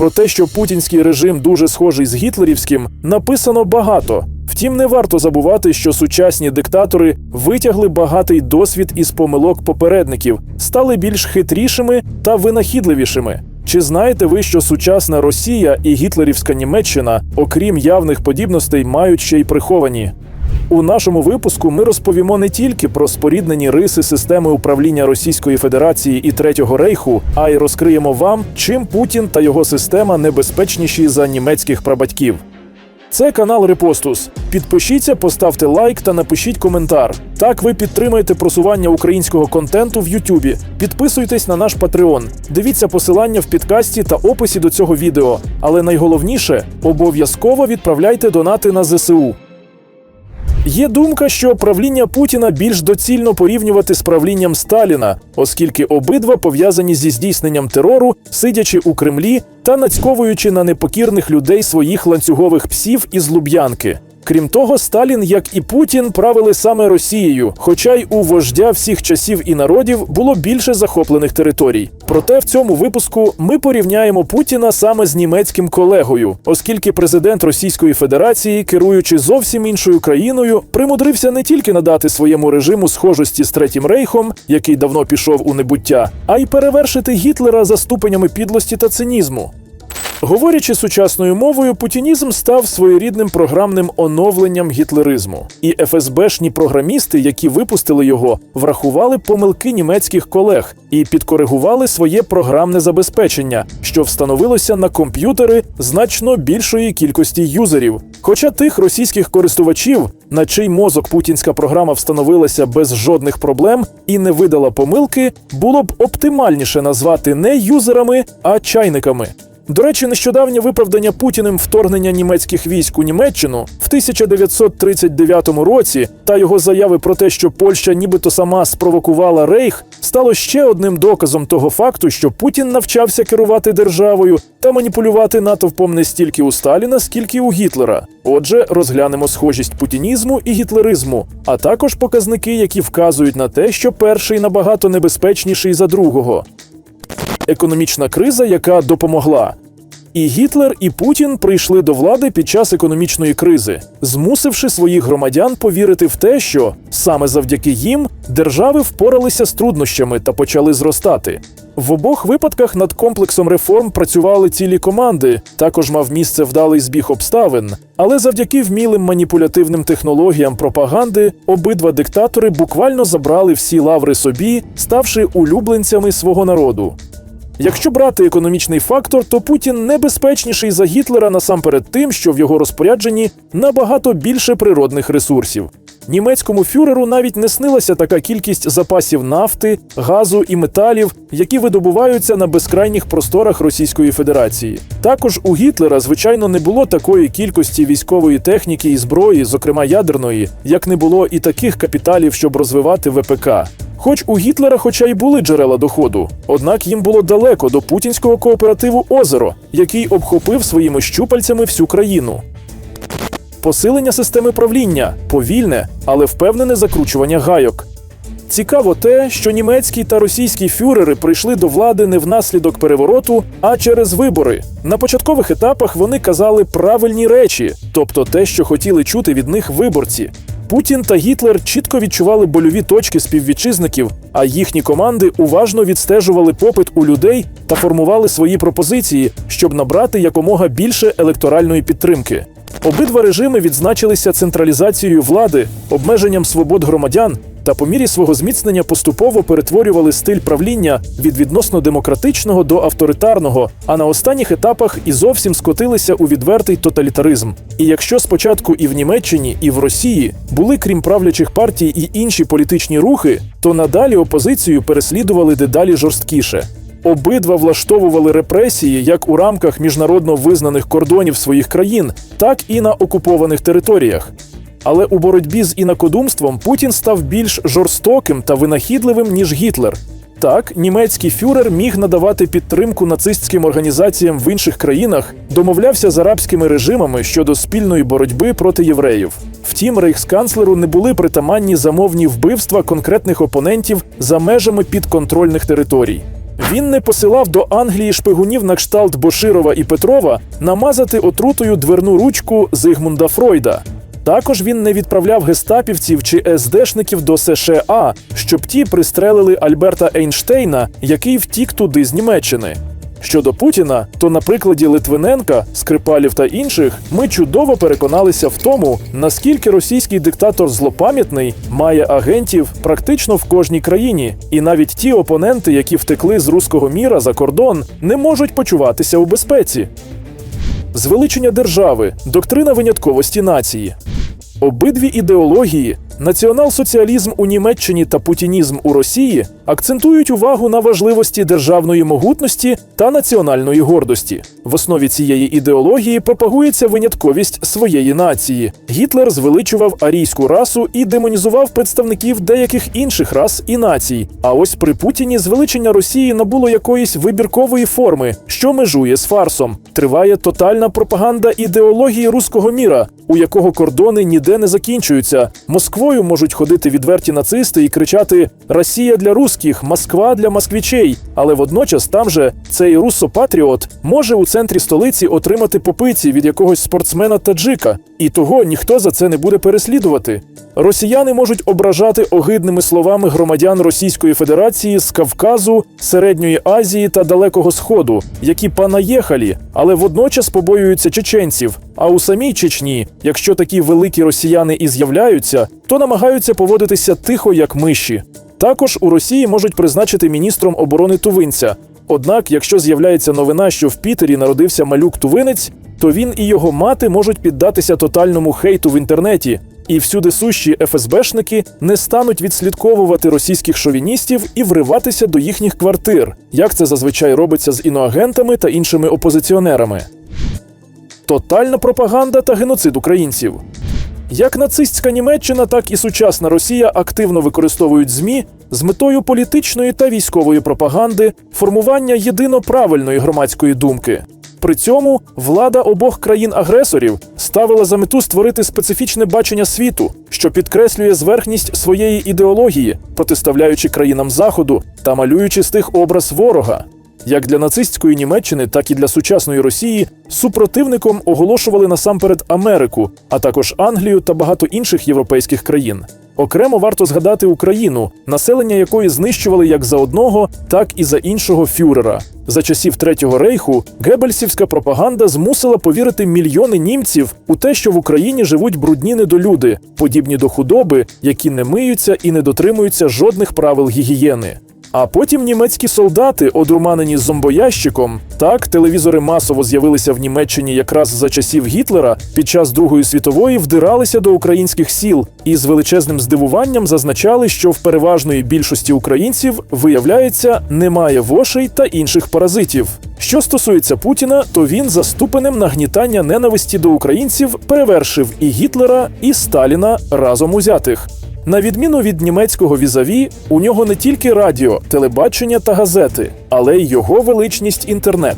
Про те, що путінський режим дуже схожий з гітлерівським, написано багато. Втім, не варто забувати, що сучасні диктатори витягли багатий досвід із помилок попередників, стали більш хитрішими та винахідливішими. Чи знаєте ви, що сучасна Росія і гітлерівська Німеччина, окрім явних подібностей, мають ще й приховані? У нашому випуску ми розповімо не тільки про споріднені риси системи управління Російської Федерації і Третього рейху, а й розкриємо вам, чим Путін та його система небезпечніші за німецьких прабатьків. Це канал Репостус. Підпишіться, поставте лайк та напишіть коментар. Так ви підтримаєте просування українського контенту в Ютубі. Підписуйтесь на наш Patreon. Дивіться посилання в підкасті та описі до цього відео. Але найголовніше обов'язково відправляйте донати на ЗСУ. Є думка, що правління Путіна більш доцільно порівнювати з правлінням Сталіна, оскільки обидва пов'язані зі здійсненням терору, сидячи у Кремлі та нацьковуючи на непокірних людей своїх ланцюгових псів із Луб'янки. Крім того, Сталін, як і Путін, правили саме Росією, хоча й у вождя всіх часів і народів було більше захоплених територій. Проте в цьому випуску ми порівняємо Путіна саме з німецьким колегою, оскільки президент Російської Федерації, керуючи зовсім іншою країною, примудрився не тільки надати своєму режиму схожості з Третім рейхом, який давно пішов у небуття, а й перевершити Гітлера за ступенями підлості та цинізму. Говорячи сучасною мовою, путінізм став своєрідним програмним оновленням гітлеризму. І ФСБшні програмісти, які випустили його, врахували помилки німецьких колег і підкоригували своє програмне забезпечення, що встановилося на комп'ютери значно більшої кількості юзерів. Хоча тих російських користувачів, на чий мозок путінська програма встановилася без жодних проблем і не видала помилки, було б оптимальніше назвати не юзерами, а чайниками. До речі, нещодавнє виправдання Путіним вторгнення німецьких військ у Німеччину в 1939 році та його заяви про те, що Польща нібито сама спровокувала рейх, стало ще одним доказом того факту, що Путін навчався керувати державою та маніпулювати натовпом не стільки у Сталіна, скільки у Гітлера. Отже, розглянемо схожість путінізму і гітлеризму, а також показники, які вказують на те, що перший набагато небезпечніший за другого економічна криза, яка допомогла. І Гітлер, і Путін прийшли до влади під час економічної кризи, змусивши своїх громадян повірити в те, що саме завдяки їм держави впоралися з труднощами та почали зростати. В обох випадках над комплексом реформ працювали цілі команди. Також мав місце вдалий збіг обставин. Але завдяки вмілим маніпулятивним технологіям пропаганди обидва диктатори буквально забрали всі лаври собі, ставши улюбленцями свого народу. Якщо брати економічний фактор, то Путін небезпечніший за Гітлера насамперед тим, що в його розпорядженні набагато більше природних ресурсів. Німецькому фюреру навіть не снилася така кількість запасів нафти, газу і металів, які видобуваються на безкрайніх просторах Російської Федерації. Також у Гітлера, звичайно, не було такої кількості військової техніки і зброї, зокрема ядерної, як не було і таких капіталів, щоб розвивати ВПК. Хоч у Гітлера, хоча й були джерела доходу, однак їм було далеко до путінського кооперативу Озеро, який обхопив своїми щупальцями всю країну. Посилення системи правління повільне, але впевнене закручування гайок. Цікаво те, що німецькі та російські фюрери прийшли до влади не внаслідок перевороту, а через вибори. На початкових етапах вони казали правильні речі, тобто те, що хотіли чути від них виборці. Путін та Гітлер чітко відчували больові точки співвітчизників, а їхні команди уважно відстежували попит у людей та формували свої пропозиції, щоб набрати якомога більше електоральної підтримки. Обидва режими відзначилися централізацією влади, обмеженням свобод громадян та по мірі свого зміцнення поступово перетворювали стиль правління від відносно демократичного до авторитарного, а на останніх етапах і зовсім скотилися у відвертий тоталітаризм. І якщо спочатку і в Німеччині, і в Росії були, крім правлячих партій, і інші політичні рухи, то надалі опозицію переслідували дедалі жорсткіше. Обидва влаштовували репресії як у рамках міжнародно визнаних кордонів своїх країн, так і на окупованих територіях. Але у боротьбі з інакодумством Путін став більш жорстоким та винахідливим, ніж Гітлер. Так, німецький фюрер міг надавати підтримку нацистським організаціям в інших країнах, домовлявся з арабськими режимами щодо спільної боротьби проти євреїв. Втім, рейхсканцлеру не були притаманні замовні вбивства конкретних опонентів за межами підконтрольних територій. Він не посилав до Англії шпигунів на кшталт Боширова і Петрова намазати отрутою дверну ручку Зигмунда Фройда. Також він не відправляв гестапівців чи СДшників до США, щоб ті пристрелили Альберта Ейнштейна, який втік туди з Німеччини. Щодо Путіна, то на прикладі Литвиненка, Скрипалів та інших ми чудово переконалися в тому, наскільки російський диктатор злопам'ятний має агентів практично в кожній країні, і навіть ті опоненти, які втекли з руського міра за кордон, не можуть почуватися у безпеці. Звеличення держави, доктрина винятковості нації. Обидві ідеології націонал-соціалізм у Німеччині та путінізм у Росії акцентують увагу на важливості державної могутності та національної гордості. В основі цієї ідеології пропагується винятковість своєї нації. Гітлер звеличував арійську расу і демонізував представників деяких інших рас і націй. А ось при Путіні звеличення Росії набуло якоїсь вибіркової форми, що межує з фарсом. Триває тотальна пропаганда ідеології руського міра, у якого кордони ніде не закінчуються. Москвою можуть ходити відверті нацисти і кричати Росія для русських, Москва для москвічей. Але водночас там же цей руссо-патріот може у центрі столиці отримати попиці від якогось спортсмена таджика, і того ніхто за це не буде переслідувати. Росіяни можуть ображати огидними словами громадян Російської Федерації з Кавказу, Середньої Азії та Далекого Сходу, які панаєхалі, але водночас побоюються чеченців. А у самій Чечні, якщо такі великі росіяни і з'являються, то намагаються поводитися тихо, як миші. Також у Росії можуть призначити міністром оборони тувинця. Однак, якщо з'являється новина, що в Пітері народився малюк тувинець, то він і його мати можуть піддатися тотальному хейту в інтернеті, і всюди сущі ФСБшники не стануть відслідковувати російських шовіністів і вриватися до їхніх квартир, як це зазвичай робиться з іноагентами та іншими опозиціонерами. Тотальна пропаганда та геноцид українців. Як нацистська Німеччина, так і сучасна Росія активно використовують ЗМІ з метою політичної та військової пропаганди, формування єдино правильної громадської думки. При цьому влада обох країн-агресорів ставила за мету створити специфічне бачення світу, що підкреслює зверхність своєї ідеології, протиставляючи країнам Заходу та малюючи з тих образ ворога. Як для нацистської Німеччини, так і для сучасної Росії супротивником оголошували насамперед Америку, а також Англію та багато інших європейських країн. Окремо варто згадати Україну, населення якої знищували як за одного, так і за іншого фюрера. За часів Третього рейху гебельсівська пропаганда змусила повірити мільйони німців у те, що в Україні живуть брудні недолюди, подібні до худоби, які не миються і не дотримуються жодних правил гігієни. А потім німецькі солдати, одурманені зомбоящиком, так телевізори масово з'явилися в Німеччині якраз за часів Гітлера, під час Другої світової вдиралися до українських сіл і з величезним здивуванням зазначали, що в переважної більшості українців виявляється немає вошей та інших паразитів. Що стосується Путіна, то він за ступенем нагнітання ненависті до українців перевершив і Гітлера, і Сталіна разом узятих. На відміну від німецького візаві, у нього не тільки радіо, телебачення та газети, але й його величність інтернет.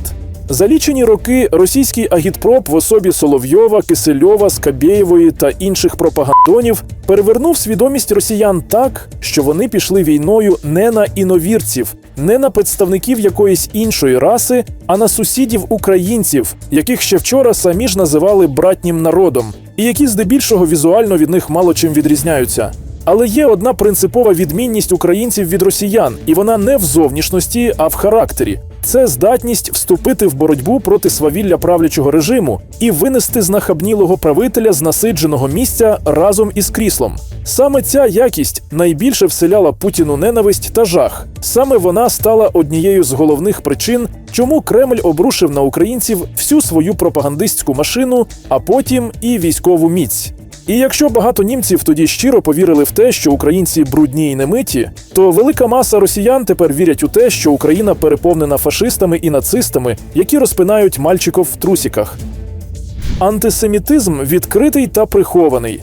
За лічені роки російський агітпроп в особі Соловйова, Кисельова, Скабєєвої та інших пропагандонів перевернув свідомість росіян так, що вони пішли війною не на іновірців, не на представників якоїсь іншої раси, а на сусідів українців, яких ще вчора самі ж називали братнім народом, і які здебільшого візуально від них мало чим відрізняються. Але є одна принципова відмінність українців від росіян, і вона не в зовнішності, а в характері. Це здатність вступити в боротьбу проти свавілля правлячого режиму і винести знахабнілого правителя з насидженого місця разом із кріслом. Саме ця якість найбільше вселяла Путіну ненависть та жах. Саме вона стала однією з головних причин, чому Кремль обрушив на українців всю свою пропагандистську машину, а потім і військову міць. І якщо багато німців тоді щиро повірили в те, що українці брудні й немиті, то велика маса росіян тепер вірять у те, що Україна переповнена фашистами і нацистами, які розпинають мальчиков в трусіках. Антисемітизм відкритий та прихований.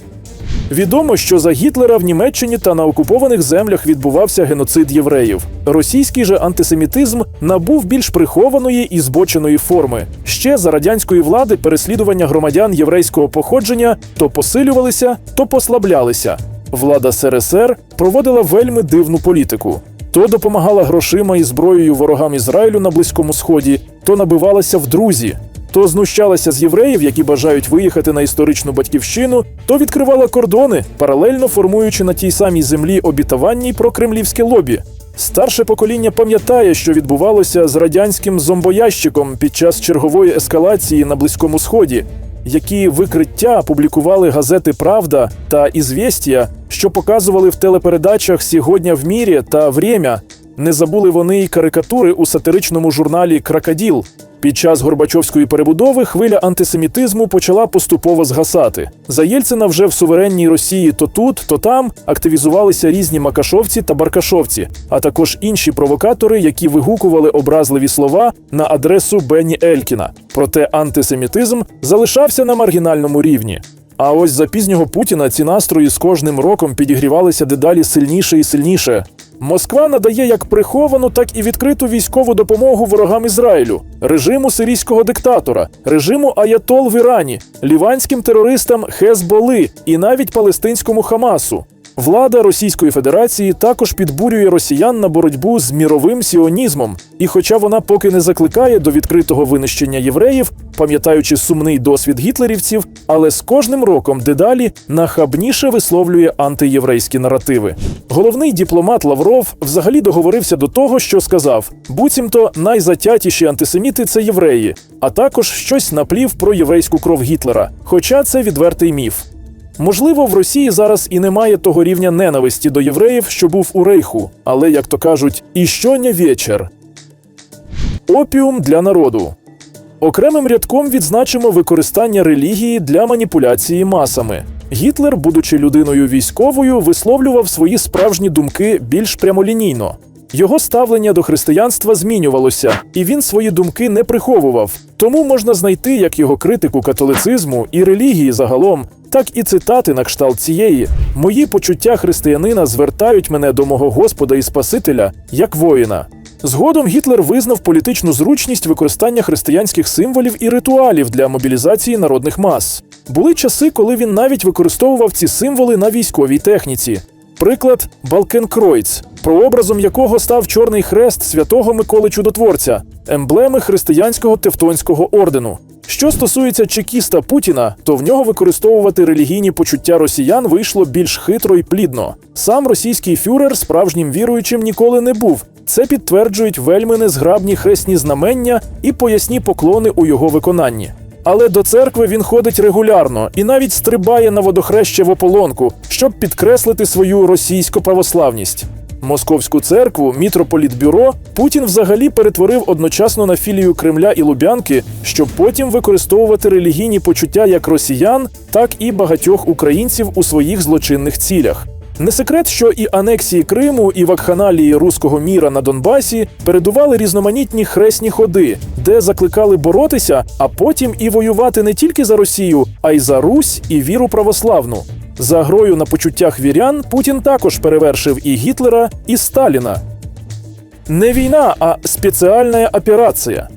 Відомо, що за Гітлера в Німеччині та на окупованих землях відбувався геноцид євреїв. Російський же антисемітизм набув більш прихованої і збоченої форми. Ще за радянської влади переслідування громадян єврейського походження то посилювалися, то послаблялися. Влада СРСР проводила вельми дивну політику. то допомагала грошима і зброєю ворогам Ізраїлю на Близькому Сході, то набивалася в друзі, то знущалася з євреїв, які бажають виїхати на історичну батьківщину, то відкривала кордони, паралельно формуючи на тій самій землі обітованній про кремлівське лобі. Старше покоління пам'ятає, що відбувалося з радянським зомбоящиком під час чергової ескалації на Близькому Сході, які викриття публікували газети Правда та Ізвєстія, що показували в телепередачах Сьогодні в мірі та Время. Не забули вони й карикатури у сатиричному журналі Крокоділ. Під час Горбачовської перебудови хвиля антисемітизму почала поступово згасати. За Єльцина вже в суверенній Росії то тут, то там активізувалися різні макашовці та баркашовці, а також інші провокатори, які вигукували образливі слова на адресу Бенні Елькіна. Проте антисемітизм залишався на маргінальному рівні. А ось за пізнього Путіна ці настрої з кожним роком підігрівалися дедалі сильніше і сильніше. Москва надає як приховану, так і відкриту військову допомогу ворогам Ізраїлю, режиму сирійського диктатора, режиму Аятол в Ірані, ліванським терористам Хезболи і навіть палестинському Хамасу. Влада Російської Федерації також підбурює росіян на боротьбу з міровим сіонізмом, і хоча вона поки не закликає до відкритого винищення євреїв, пам'ятаючи сумний досвід гітлерівців, але з кожним роком дедалі нахабніше висловлює антиєврейські наративи. Головний дипломат Лавров взагалі договорився до того, що сказав: буцімто найзатятіші антисеміти це євреї, а також щось наплів про єврейську кров Гітлера. Хоча це відвертий міф. Можливо, в Росії зараз і немає того рівня ненависті до євреїв, що був у Рейху, але як то кажуть, і що не вечір. Опіум для народу. Окремим рядком відзначимо використання релігії для маніпуляції масами. Гітлер, будучи людиною військовою, висловлював свої справжні думки більш прямолінійно. Його ставлення до християнства змінювалося, і він свої думки не приховував. Тому можна знайти як його критику католицизму і релігії загалом, так і цитати на кшталт цієї: Мої почуття християнина звертають мене до мого Господа і Спасителя як воїна. Згодом Гітлер визнав політичну зручність використання християнських символів і ритуалів для мобілізації народних мас. Були часи, коли він навіть використовував ці символи на військовій техніці. Приклад Балкенкройц, прообразом якого став Чорний хрест святого Миколи Чудотворця, емблеми християнського Тевтонського ордену. Що стосується чекіста Путіна, то в нього використовувати релігійні почуття росіян вийшло більш хитро і плідно. Сам російський фюрер справжнім віруючим ніколи не був. Це підтверджують вельми незграбні хресні знамення і поясні поклони у його виконанні. Але до церкви він ходить регулярно і навіть стрибає на водохреще в ополонку, щоб підкреслити свою російську православність. Московську церкву, мітрополітбюро Путін взагалі перетворив одночасно на філію Кремля і Лубянки, щоб потім використовувати релігійні почуття як росіян, так і багатьох українців у своїх злочинних цілях. Не секрет, що і анексії Криму, і вакханалії руського міра на Донбасі передували різноманітні хресні ходи, де закликали боротися, а потім і воювати не тільки за Росію, а й за Русь і віру православну. За грою на почуттях вірян Путін також перевершив і Гітлера, і Сталіна. Не війна, а спеціальна операція.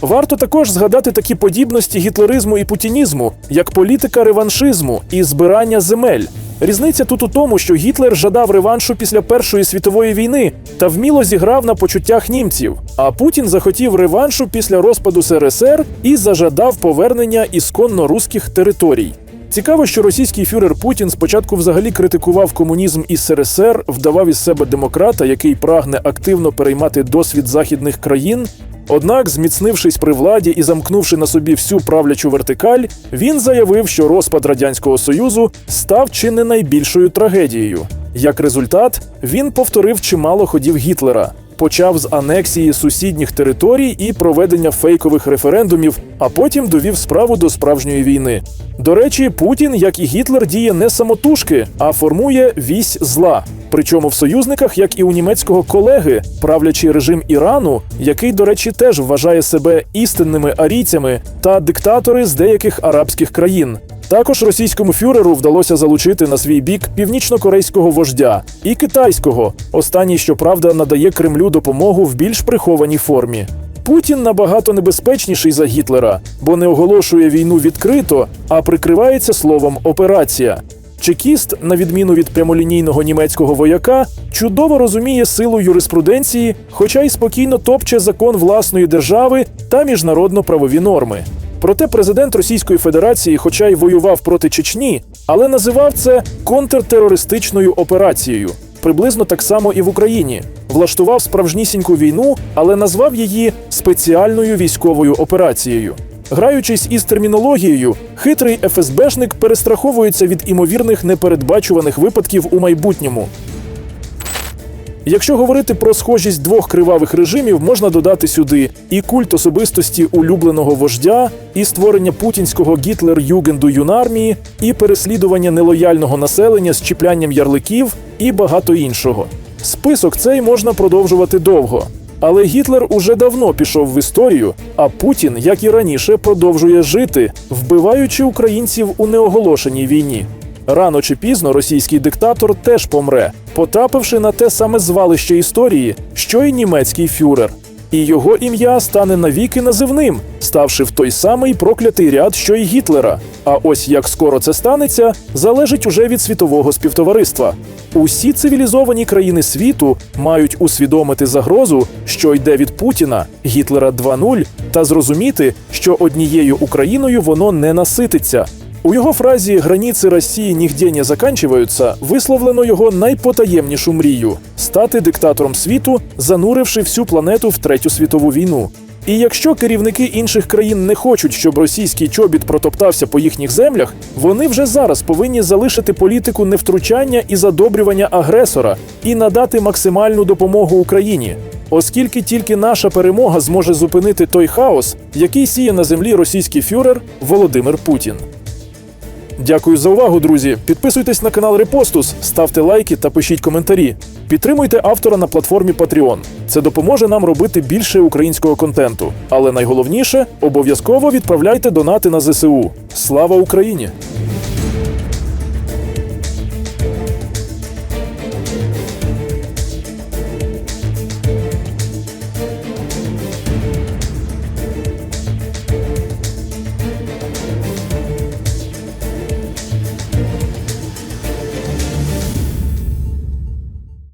Варто також згадати такі подібності гітлеризму і путінізму, як політика реваншизму і збирання земель. Різниця тут у тому, що Гітлер жадав реваншу після Першої світової війни та вміло зіграв на почуттях німців. А Путін захотів реваншу після розпаду СРСР і зажадав повернення ісконно руських територій. Цікаво, що російський фюрер Путін спочатку взагалі критикував комунізм із СРСР, вдавав із себе демократа, який прагне активно переймати досвід західних країн. Однак, зміцнившись при владі і замкнувши на собі всю правлячу вертикаль, він заявив, що розпад радянського союзу став чи не найбільшою трагедією. Як результат, він повторив чимало ходів Гітлера. Почав з анексії сусідніх територій і проведення фейкових референдумів, а потім довів справу до справжньої війни. До речі, Путін, як і Гітлер, діє не самотужки, а формує вісь зла. Причому в союзниках, як і у німецького колеги, правлячий режим Ірану, який, до речі, теж вважає себе істинними арійцями та диктатори з деяких арабських країн. Також російському фюреру вдалося залучити на свій бік північно-корейського вождя і китайського. Останній, щоправда, надає Кремлю допомогу в більш прихованій формі. Путін набагато небезпечніший за Гітлера, бо не оголошує війну відкрито, а прикривається словом операція. Чекіст, на відміну від прямолінійного німецького вояка, чудово розуміє силу юриспруденції, хоча й спокійно топче закон власної держави та міжнародно-правові норми. Проте президент Російської Федерації, хоча й воював проти Чечні, але називав це контртерористичною операцією. Приблизно так само і в Україні. Влаштував справжнісіньку війну, але назвав її спеціальною військовою операцією. Граючись із термінологією, хитрий ФСБшник перестраховується від імовірних непередбачуваних випадків у майбутньому. Якщо говорити про схожість двох кривавих режимів, можна додати сюди і культ особистості улюбленого вождя, і створення путінського гітлер-югенду юнармії, і переслідування нелояльного населення з чіплянням ярликів, і багато іншого. Список цей можна продовжувати довго. Але Гітлер уже давно пішов в історію, а Путін, як і раніше, продовжує жити, вбиваючи українців у неоголошеній війні. Рано чи пізно російський диктатор теж помре, потрапивши на те саме звалище історії, що й німецький фюрер. І його ім'я стане навіки називним, ставши в той самий проклятий ряд, що й Гітлера. А ось як скоро це станеться, залежить уже від світового співтовариства. Усі цивілізовані країни світу мають усвідомити загрозу, що йде від Путіна, Гітлера 2.0, та зрозуміти, що однією Україною воно не насититься. У його фразі «Границі Росії нігде не заканчиваються» висловлено його найпотаємнішу мрію стати диктатором світу, зануривши всю планету в третю світову війну. І якщо керівники інших країн не хочуть, щоб російський чобіт протоптався по їхніх землях, вони вже зараз повинні залишити політику невтручання і задобрювання агресора і надати максимальну допомогу Україні, оскільки тільки наша перемога зможе зупинити той хаос, який сіє на землі російський фюрер Володимир Путін. Дякую за увагу, друзі. Підписуйтесь на канал Репостус, ставте лайки та пишіть коментарі. Підтримуйте автора на платформі Patreon. Це допоможе нам робити більше українського контенту. Але найголовніше обов'язково відправляйте донати на ЗСУ. Слава Україні!